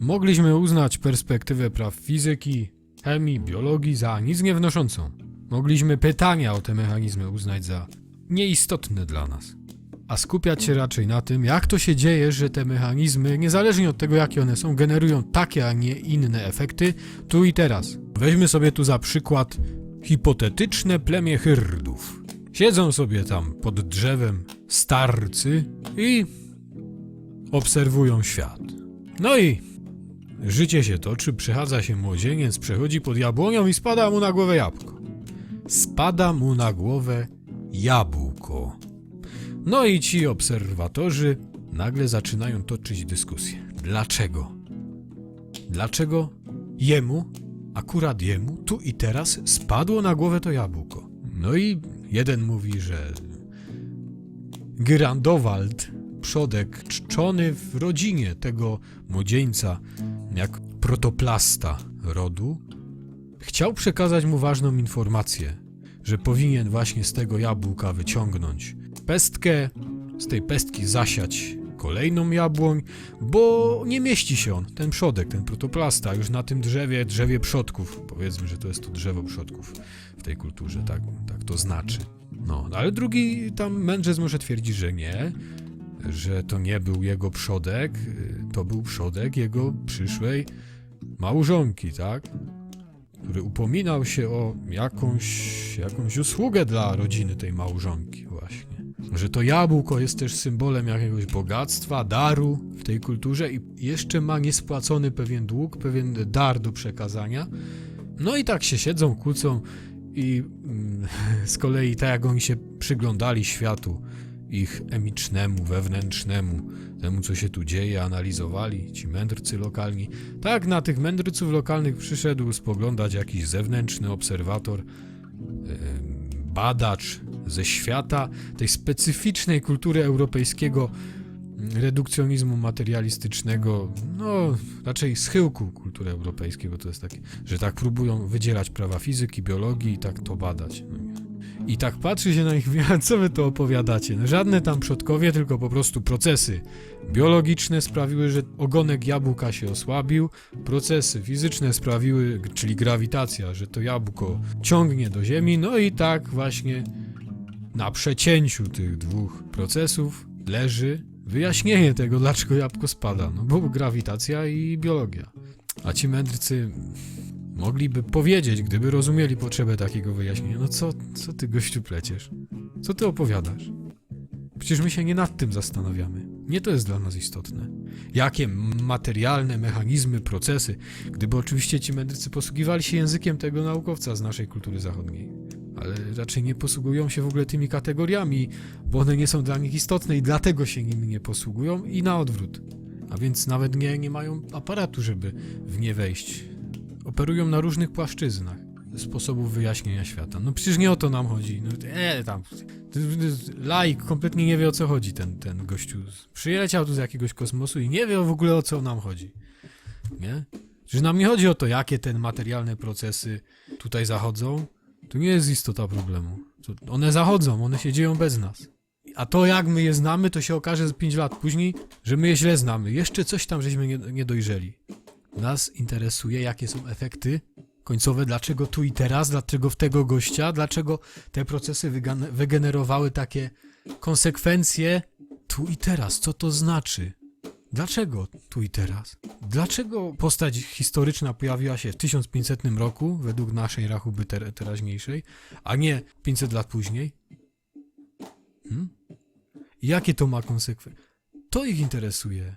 Mogliśmy uznać perspektywę praw fizyki, chemii, biologii za nic nie wnoszącą. Mogliśmy pytania o te mechanizmy uznać za nieistotne dla nas. A skupiać się raczej na tym, jak to się dzieje, że te mechanizmy, niezależnie od tego jakie one są, generują takie, a nie inne efekty tu i teraz. Weźmy sobie tu za przykład hipotetyczne plemię hyrdów. Siedzą sobie tam pod drzewem starcy i obserwują świat. No i życie się toczy, przechadza się młodzieniec, przechodzi pod jabłonią i spada mu na głowę jabłko. Spada mu na głowę jabłko. No i ci obserwatorzy nagle zaczynają toczyć dyskusję. Dlaczego? Dlaczego jemu, akurat jemu, tu i teraz spadło na głowę to jabłko? No i jeden mówi, że Gyrandowald, przodek czczony w rodzinie tego młodzieńca, jak protoplasta rodu, chciał przekazać mu ważną informację, że powinien właśnie z tego jabłka wyciągnąć pestkę, z tej pestki zasiać kolejną jabłoń, bo nie mieści się on, ten przodek, ten protoplasta, już na tym drzewie, drzewie przodków. Powiedzmy, że to jest to drzewo przodków w tej kulturze, tak, tak to znaczy. No, ale drugi tam mędrzec może twierdzi, że nie, że to nie był jego przodek, to był przodek jego przyszłej małżonki, tak? Który upominał się o jakąś, jakąś usługę dla rodziny tej małżonki właśnie. Że to jabłko jest też symbolem jakiegoś bogactwa, daru w tej kulturze i jeszcze ma niespłacony pewien dług, pewien dar do przekazania. No i tak się siedzą, kłócą i mm, z kolei tak jak oni się przyglądali światu, ich emicznemu, wewnętrznemu, temu co się tu dzieje, analizowali ci mędrcy lokalni. Tak na tych mędrców lokalnych przyszedł spoglądać jakiś zewnętrzny obserwator, badacz ze świata tej specyficznej kultury europejskiego redukcjonizmu materialistycznego, no raczej schyłku kultury europejskiej, bo to jest takie, że tak próbują wydzielać prawa fizyki, biologii i tak to badać. No. I tak patrzy się na nich, mówi, "A co wy to opowiadacie? No, żadne tam przodkowie, tylko po prostu procesy biologiczne sprawiły, że ogonek jabłka się osłabił, procesy fizyczne sprawiły, czyli grawitacja, że to jabłko ciągnie do ziemi, no i tak właśnie na przecięciu tych dwóch procesów leży wyjaśnienie tego, dlaczego jabłko spada. No bo grawitacja i biologia. A ci mędrcy mogliby powiedzieć, gdyby rozumieli potrzebę takiego wyjaśnienia. No co, co ty gościu pleciesz? Co ty opowiadasz? Przecież my się nie nad tym zastanawiamy. Nie to jest dla nas istotne. Jakie materialne mechanizmy, procesy, gdyby oczywiście ci mędrcy posługiwali się językiem tego naukowca z naszej kultury zachodniej. Ale raczej nie posługują się w ogóle tymi kategoriami, bo one nie są dla nich istotne i dlatego się nimi nie posługują i na odwrót. A więc nawet nie, nie mają aparatu, żeby w nie wejść. Operują na różnych płaszczyznach sposobów wyjaśnienia świata. No przecież nie o to nam chodzi. No, e, tam. Laik kompletnie nie wie o co chodzi ten, ten gościu. Przyleciał tu z jakiegoś kosmosu i nie wie w ogóle o co nam chodzi. Nie? Że nam nie chodzi o to, jakie te materialne procesy tutaj zachodzą. To nie jest istota problemu. To one zachodzą, one się dzieją bez nas. A to jak my je znamy, to się okaże z 5 lat później, że my je źle znamy. Jeszcze coś tam żeśmy nie, nie dojrzeli. Nas interesuje, jakie są efekty końcowe, dlaczego tu i teraz, dlaczego w tego gościa, dlaczego te procesy wygenerowały takie konsekwencje tu i teraz. Co to znaczy? Dlaczego tu i teraz? Dlaczego postać historyczna pojawiła się w 1500 roku, według naszej rachuby ter- teraźniejszej, a nie 500 lat później? Hmm? Jakie to ma konsekwencje? To ich interesuje.